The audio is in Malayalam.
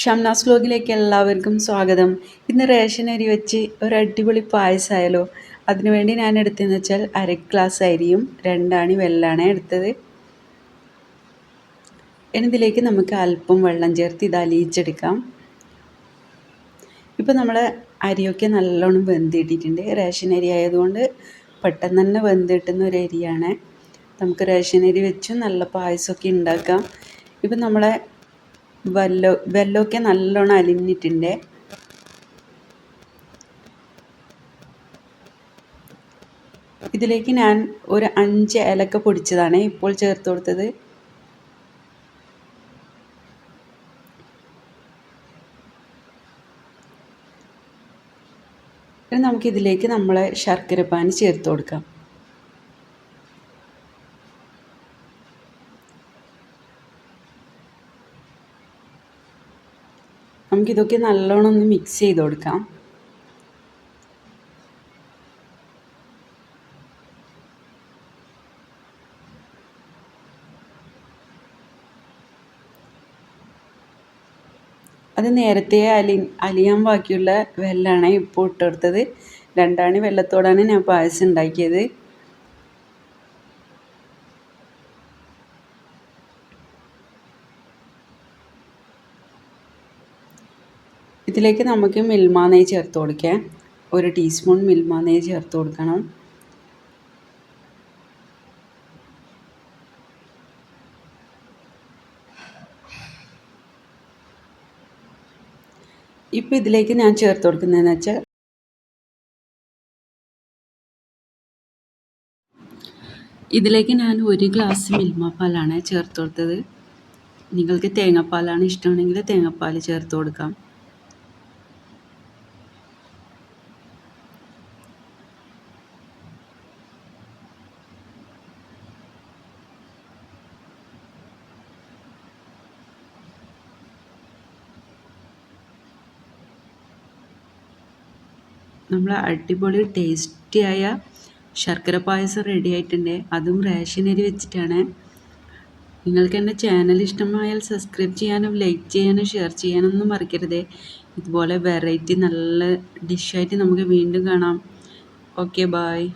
ഷംനാസ് വ്ലോഗിലേക്ക് എല്ലാവർക്കും സ്വാഗതം. ഇന്ന് റേഷൻ അരി വെച്ച് ഒരു അടിപൊളി പായസമായാലോ അതിനുവേണ്ടി ഞാൻ എടുത്തതെന്ന് വെച്ചാൽ അര ഗ്ലാസ് അരിയും രണ്ടാണി വെല്ലാണ് എടുത്തത്. എന്നതിലേക്ക് നമുക്ക് അല്പം വെള്ളം ചേർത്ത് ഇത് അലിയിച്ചെടുക്കാം. ഇപ്പോൾ നമ്മൾ അരിയൊക്കെ നല്ലോണം വെന്തിട്ടിട്ടുണ്ട്. റേഷൻ അരി ആയതുകൊണ്ട് പെട്ടെന്ന് തന്നെ വെന്തിട്ടുന്ന ഒരു അരിയാണ്. നമുക്ക് റേഷൻ അരി വെച്ചും നല്ല പായസമൊക്കെ ഉണ്ടാക്കാം. ഇപ്പം നമ്മളെ വെല്ലോ വെല്ലമൊക്കെ നല്ലോണം അലിഞ്ഞിട്ടുണ്ട്. ഇതിലേക്ക് ഞാൻ ഒരു അഞ്ച് ഏലക്ക പൊടിച്ചതാണ് ഇപ്പോൾ ചേർത്ത് കൊടുത്തത്. നമുക്കിതിലേക്ക് നമ്മളെ ശർക്കരപ്പാനി ചേർത്ത് കൊടുക്കാം. നമുക്കിതൊക്കെ നല്ലോണം ഒന്ന് മിക്സ് ചെയ്ത് കൊടുക്കാം. അത് നേരത്തെ അലി അലിയാൻ ബാക്കിയുള്ള വെള്ളമാണ് ഇപ്പോൾ ഇട്ടെടുത്തത് രണ്ടാണി വെള്ളത്തോടാണ് ഞാൻ പായസം ഉണ്ടാക്കിയത്. ഇതിലേക്ക് നമുക്ക് മിൽമ നെയ്യ് ചേർത്ത് കൊടുക്കാം. ഒരു ടീസ്പൂൺ മിൽമ നെയ്യ് ചേർത്ത് കൊടുക്കണം. ഇപ്പോൾ ഇതിലേക്ക് ഞാൻ ചേർത്ത് കൊടുക്കുന്നതെന്ന് വെച്ചാൽ ഇതിലേക്ക് ഞാൻ ഒരു ഗ്ലാസ് മിൽമ പാലാണ് ചേർത്ത് കൊടുത്തത്. നിങ്ങൾക്ക് തേങ്ങാപ്പാലാണ് ഇഷ്ടമാണെങ്കിൽ തേങ്ങാപ്പാൽ ചേർത്ത് കൊടുക്കാം. നമ്മൾ അടിപൊളി ടേസ്റ്റിയായ ശർക്കര പായസം റെഡി ആയിട്ടുണ്ട്. അതും റേഷൻ അരി വെച്ചിട്ടാണ്. നിങ്ങൾക്ക് എന്റെ ചാനൽ ഇഷ്ടമായാൽ സബ്സ്ക്രൈബ് ചെയ്യാനും ലൈക്ക് ചെയ്യാനും ഷെയർ ചെയ്യാനൊന്നും മറക്കരുത്. ഇതുപോലെ വെറൈറ്റി നല്ല ഡിഷായിട്ട് നമുക്ക് വീണ്ടും കാണാം. Okay bye